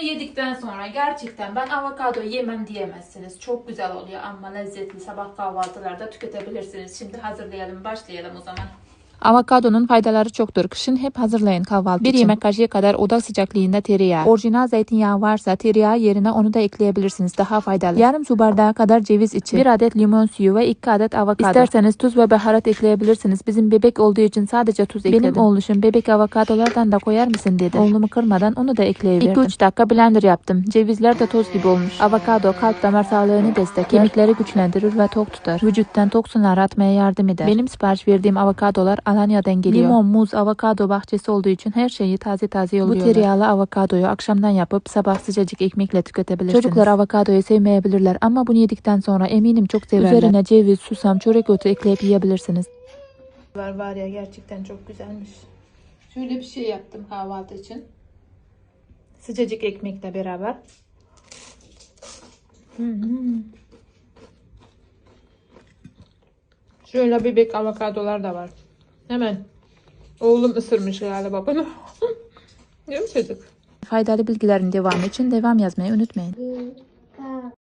Bunu yedikten sonra gerçekten ben avokado yemem diyemezsiniz. Çok güzel oluyor ama lezzetli. Sabah kahvaltılarda tüketebilirsiniz. Şimdi hazırlayalım, başlayalım o zaman. Avokadonun faydaları çoktur. Kışın hep hazırlayın kahvaltı Bir yemek kaşığı kadar oda sıcaklığında tereyağı. Orijinal zeytinyağı varsa tereyağı yerine onu da ekleyebilirsiniz. Daha faydalı. Yarım su bardağı kadar ceviz içi. Bir adet limon suyu ve iki adet avokado. İsterseniz tuz ve baharat ekleyebilirsiniz. Bizim bebek olduğu için sadece tuz ekledim. Benim oğluşum bebek avokadolardan da koyar mısın dedi. Oğlumu kırmadan onu da ekleyiverdim. 2-3 dakika blender yaptım. Cevizler de toz gibi olmuş. Avokado kalp damar sağlığını destekler. Kemikleri güçlendirir ve tok tutar. Vücuttan toksinler atmaya yardım eder. Benim sipariş verdiğim avokadolar Alanya'dan geliyor. Limon, muz, avokado bahçesi olduğu için her şeyi taze taze yolluyorlar. Bu tereyağlı avokadoyu akşamdan yapıp sabah sıcacık ekmekle tüketebilirsiniz. Çocuklar avokadoyu sevmeyebilirler ama bunu yedikten sonra eminim çok severler. Üzerine ceviz, susam, çörek otu ekleyip yiyebilirsiniz. Var var ya gerçekten çok güzelmiş. Şöyle bir şey yaptım kahvaltı için. Sıcacık ekmekle beraber. Hı hı. Şöyle bebek avokadolar da var. Hemen. Oğlum ısırmış galiba bunu. Değil mi çocuk? Faydalı bilgilerin devamı için devam yazmayı unutmayın.